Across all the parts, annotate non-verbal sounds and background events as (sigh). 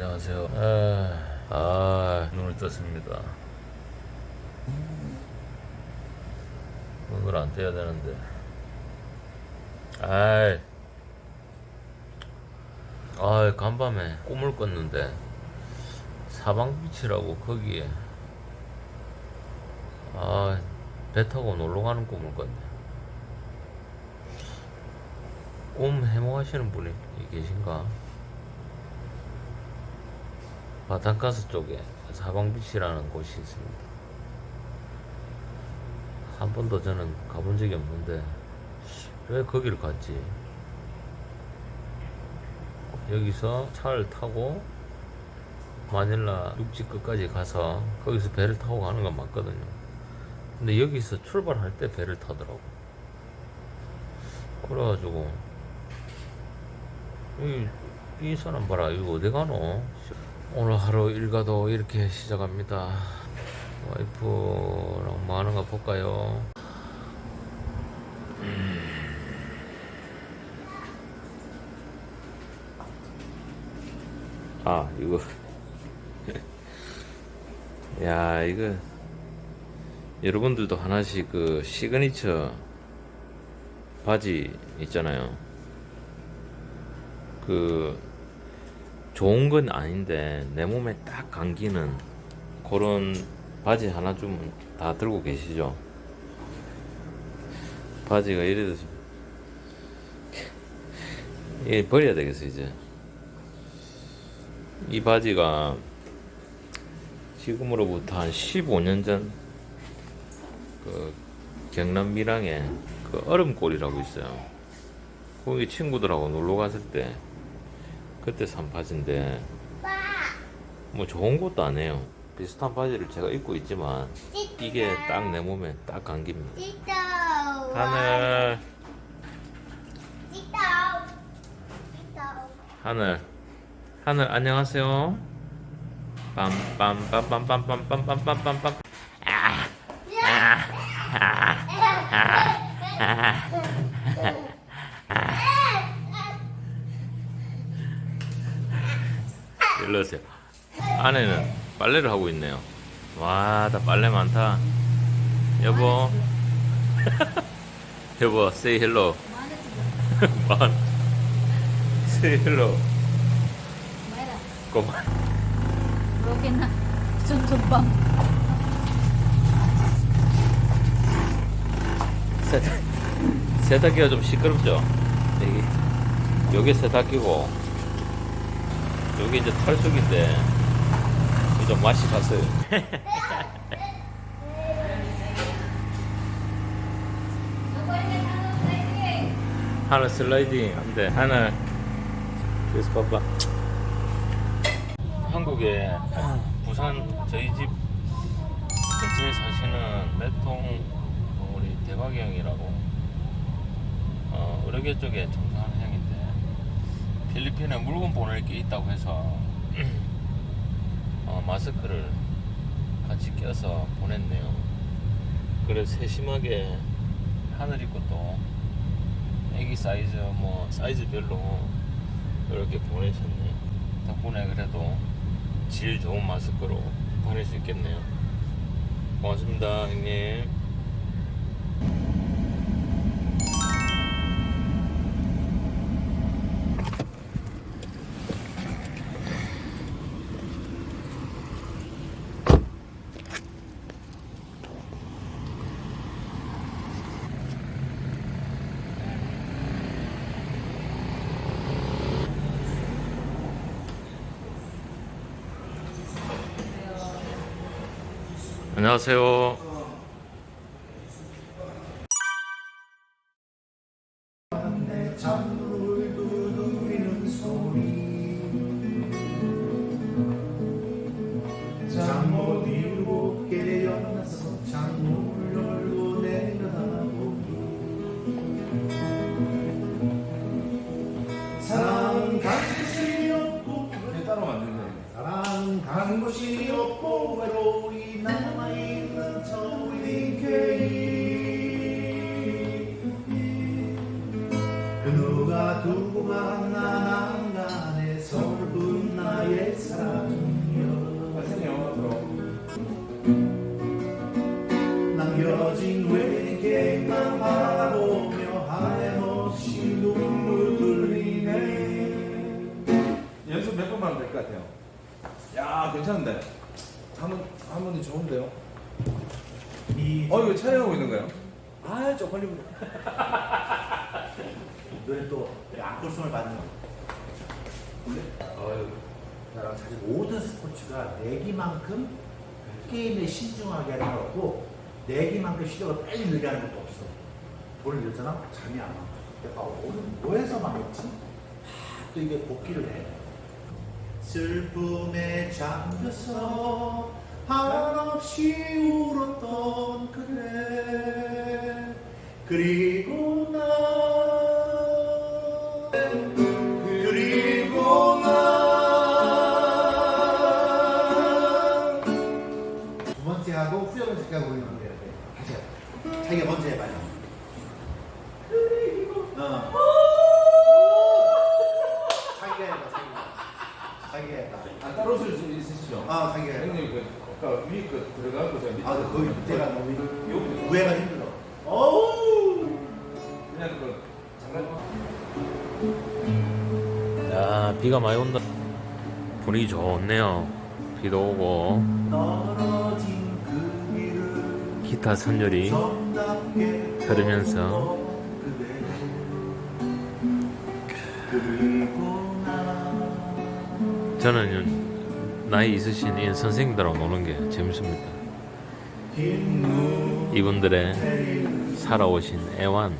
안녕하세요. 아, 아, 눈을 떴습니다. 눈을 안 떼야 되는데. 아이. 아, 간밤에 꿈을 꿨는데 사방빛이라고 거기에 아, 배 타고 놀러 가는 꿈을 꿨네. 꿈 해몽하시는 분이 계신가? 바탄가스 쪽에 사방빛이라는 곳이 있습니다. 한 번도 저는 가본 적이 없는데 왜 거기를 갔지? 여기서 차를 타고 마닐라 육지 끝까지 가서 거기서 배를 타고 가는 건 맞거든요. 근데 여기서 출발할 때 배를 타더라고. 그래가지고 이, 이 사람 봐라 이거 어디 가노? 오늘 하루 일과도 이렇게 시작합니다. 와이프랑 뭐 하는가 볼까요? 아 이거 야 이거 여러분들도 하나씩 그 시그니처 바지 있잖아요 그 좋은 건 아닌데 내 몸에 딱 감기는 그런 바지 하나 좀 다 들고 계시죠 바지가 이래서 이 버려야 되겠어 이제 이 바지가 지금으로부터 한 15년 전, 그, 경남 밀양에 그 얼음골이라고 있어요. 거기 친구들하고 놀러 갔을 때, 그때 산 바지인데, 뭐 좋은 것도 아니에요. 비슷한 바지를 제가 입고 있지만, 이게 딱 내 몸에 딱 감깁니다. 하늘, 하늘, 하늘, 안녕하세요. 빰빰빰빰빰빰빰빰빰빰 오세요. 아내는 빨래를 하고 있네요. 와, 다 빨래 많다. 여보. (laughs) 여보, say hello. 만. (laughs) say hello. 고만. broken na. 세탁, 세탁기가 좀 시끄럽죠? 여기, 여기 세탁기고, 여기 이제 털쑥인데, 이좀 맛이 갔어요. (laughs) 하나 슬라이딩 안 돼. 하나, 그래서 봐봐. 한국에 부산 저희 집 근처에 사시는 매통 우리 대박이 형이라고 어, 의료계 쪽에 종사하는 필리핀에 물건 보낼 게 있다고 해서 어, 마스크를 같이 껴서 보냈네요. 그래 세심하게 하늘 입고 또 애기 사이즈 뭐 사이즈별로 이렇게 보내셨네. 덕분에 그래도 질 좋은 마스크로 보낼 수 있겠네요. 고맙습니다, 형님. 안녕하세요. 한 곳이 없고 외로이 남아있는 저의 개이. 그 누가 두고 만난 안간의 설분 나의 사랑이여. 남겨진 외계만 바라보며 하염없이 눈물 흘리네. 연습 몇 번만 될 것 같아요? 야, 괜찮은데. 한번 한번이 좋은데요. 어, 이거 촬영하고 있는 거예요? 아, 쪽팔리고. 너는 (laughs) 또 안골송을 받는 거. 나랑 사실 모든 스포츠가 내기만큼 게임에 신중하게 하는 거 없고 내기만큼 시도가 빨리 늘게 하는 것도 없어. 돈을 잃었잖아? 잠이 안 와. 내가 오늘 뭐 해서 망했지? 하, 또 이게 복귀를 해. 슬픔에 잠겨서 한없이 울었던 그대. 그리고 나 그리고 나두 번째 하고 후렴을 잠깐 보이는 거야 다시 해 자기가 먼저 해봐요. 어. 자기가 해봐 자기가 자기가 해봐 아, 따로 쓸 수 있으시죠? 아 자기가 형님 그 아까 위에 거 들어가고 제가 밑에 아 거기 밑에가 너무 여기 우회가 힘들어. 어우! 그냥 그 잠깐 야 비가 많이 온다. 분위기 좋네요. 비도 오고. 떨어진 그 길을 기타 선율이 정답게 흐르면서. 그대 그리고 나. 저는 나이 있으신 이 선생님들하고 노는 게 재밌습니다 이분들의 살아오신 애완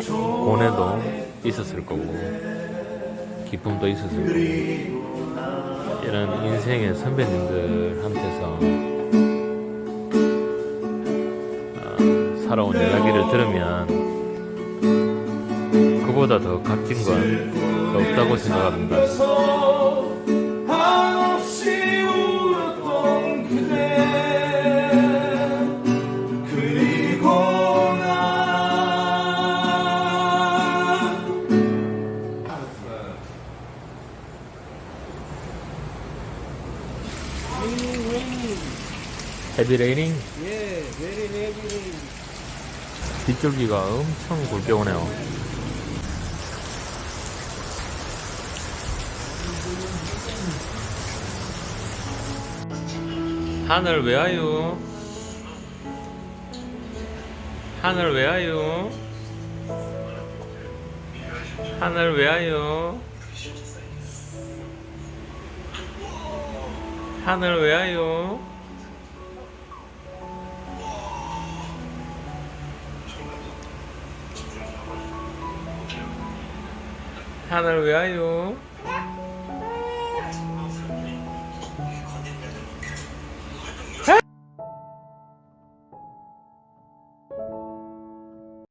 초 고뇌도 있었을 거고 기쁨도 있었을 거고 이런 인생의 선배님들한테서 어, 살아온 이야기를 들으면 그보다 더 값진 건 없다고 생각합니다. 헤비 레이닝? 예, 베리 헤비 빗줄기가 엄청 굵게 오네요. 하늘 왜 와요? 하늘 왜 와요? 하늘 왜 와요? 하늘 왜 와요? 하늘 왜 와요?